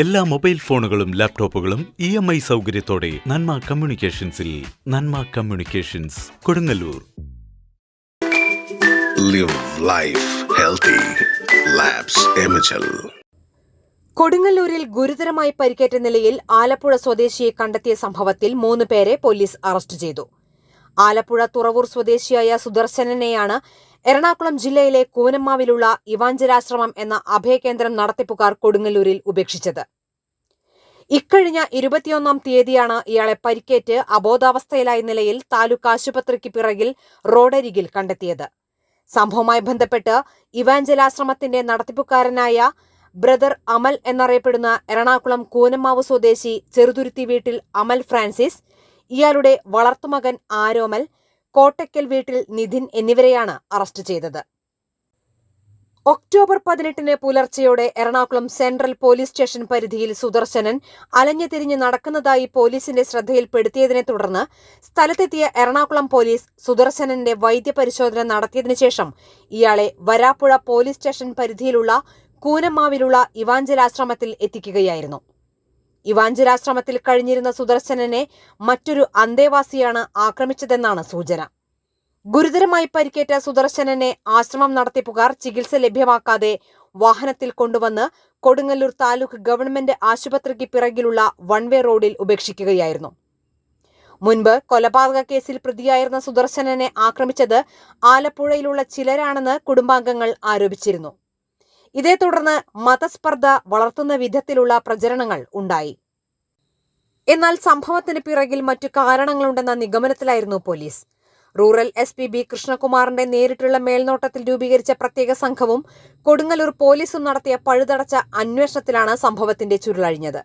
എല്ലാ മൊബൈൽ ഫോണുകളും ലാപ്ടോപ്പുകളും ഇ എം ഐ സൗകര്യത്തോടെ Nanma കമ്മ്യൂണിക്കേഷൻസിൽ Nanma communications Kodungallur. Live life healthy. കൊടുങ്ങല്ലൂരിൽ ഗുരുതരമായി പരിക്കേറ്റ നിലയിൽ ആലപ്പുഴ സ്വദേശിയെ കണ്ടെത്തിയ സംഭവത്തിൽ മൂന്ന് പേരെ പോലീസ് അറസ്റ്റ് ചെയ്തു. ആലപ്പുഴ തുറവൂർ സ്വദേശിയായ സുദർശനനെയാണ് എറണാകുളം ജില്ലയിലെ കൂനമ്മാവിലുള്ള ഇവാഞ്ചലാശ്രമം എന്ന അഭയകേന്ദ്രം നടത്തിപ്പുകാർ കൊടുങ്ങല്ലൂരിൽ ഉപേക്ഷിച്ചത്. ഇക്കഴിഞ്ഞ ഇരുപത്തിയൊന്നാം തീയതിയാണ് ഇയാളെ പരിക്കേറ്റ് അബോധാവസ്ഥയിലായ നിലയിൽ താലൂക്ക് ആശുപത്രിക്ക് പിറകിൽ റോഡരികിൽ കണ്ടെത്തിയത്. സംഭവവുമായി ബന്ധപ്പെട്ട് ഇവാഞ്ചലാശ്രമത്തിന്റെ നടത്തിപ്പുകാരനായ ബ്രദർ അമൽ എന്നറിയപ്പെടുന്ന എറണാകുളം കൂനമാവ് സ്വദേശി ചെറുതുരുത്തി വീട്ടിൽ അമൽ ഫ്രാൻസിസ് ഇയാളുടെ വളർത്തുമകൻ ആരോമൽ കോട്ടയ്ക്കൽ വീട്ടിൽ നിധിൻ എന്നിവരെയാണ് അറസ്റ്റ് ചെയ്തത്. ഒക്ടോബർ പതിനെട്ടിന് പുലർച്ചെയോടെ എറണാകുളം സെൻട്രൽ പോലീസ് സ്റ്റേഷൻ പരിധിയിൽ സുദർശനൻ അലഞ്ഞു തിരിഞ്ഞ് നടക്കുന്നതായി പോലീസിന്റെ ശ്രദ്ധയിൽപ്പെടുത്തിയതിനെ തുടർന്ന് സ്ഥലത്തെത്തിയ എറണാകുളം പോലീസ് സുദർശനന്റെ വൈദ്യപരിശോധന നടത്തിയതിനു ശേഷം ഇയാളെ വരാപ്പുഴ പോലീസ് സ്റ്റേഷൻ പരിധിയിലുള്ള കൂനമ്മാവിലുള്ള ഇവാഞ്ചലാശ്രമത്തിൽ എത്തിക്കുകയായിരുന്നു. ഇവാഞ്ചലാശ്രമത്തിൽ കഴിഞ്ഞിരുന്ന സുദർശനനെ മറ്റൊരു അന്തേവാസിയാണ് ആക്രമിച്ചതെന്നാണ് സൂചന. ഗുരുതരമായി പരിക്കേറ്റ സുദർശനനെ ആശ്രമം നടത്തിപ്പുകാർ ചികിത്സ ലഭ്യമാക്കാതെ വാഹനത്തിൽ കൊണ്ടുവന്ന് കൊടുങ്ങല്ലൂർ താലൂക്ക് ഗവൺമെന്റ് ആശുപത്രിക്ക് പിറകിലുള്ള വൺവേ റോഡിൽ ഉപേക്ഷിക്കുകയായിരുന്നു. മുൻപ് കൊലപാതക കേസിൽ പ്രതിയായിരുന്ന സുദർശനനെ ആക്രമിച്ചത് ആലപ്പുഴയിലുള്ള ചിലരാണെന്ന് കുടുംബാംഗങ്ങൾ ആരോപിച്ചിരുന്നു. ഇതേ തുടർന്ന് മതസ്പർദ്ധ വളർത്തുന്ന വിധത്തിലുള്ള പ്രചരണങ്ങൾ ഉണ്ടായി. എന്നാൽ സംഭവത്തിന് പിറകിൽ മറ്റു കാരണങ്ങളുണ്ടെന്ന നിഗമനത്തിലായിരുന്നു police. Rural S P B കൃഷ്ണകുമാറിന്റെ നേരിട്ടുള്ള മേൽനോട്ടത്തിൽ രൂപീകരിച്ച പ്രത്യേക സംഘവും കൊടുങ്ങല്ലൂർ പോലീസും നടത്തിയ പഴുതടച്ച അന്വേഷണത്തിലാണ് സംഭവത്തിന്റെ ചുരുളഴിഞ്ഞത്.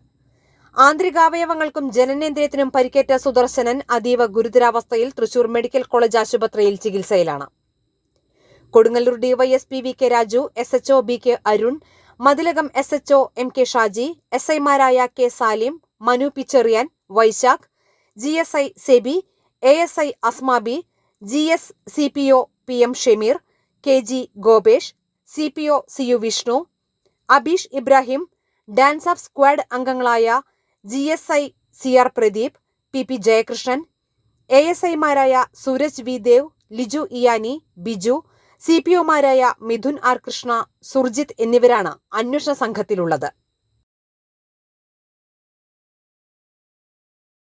ആന്തരികാവയവങ്ങൾക്കും ജനനേന്ദ്രിയത്തിനും പരിക്കേറ്റ സുദർശനൻ അതീവ ഗുരുതരാവസ്ഥയിൽ തൃശൂർ മെഡിക്കൽ കോളേജ് ആശുപത്രിയിൽ ചികിത്സയിലാണ്. Kodungallur DYSP V K Raju S HO B K Arun Mathilakam S HO M K Shaji S ഐമാരായ K Salim Manu P Cheriyan Vaishakh G S I Sebi A S I Asmabi G S C P O P M Shameer K G Gopesh C P O C U Vishnu Abeesh Ibrahim DANSAF squad അംഗങ്ങളായ G S I C R Pradeep P P Jayakrishnan A S ഐമാരായ Sooraj V Dev Liju Iyani Biju C P ഒമാരായ Mithun R Krishna Surjith എന്നിവരാണ് അന്വേഷണ സംഘത്തിലുള്ളത്.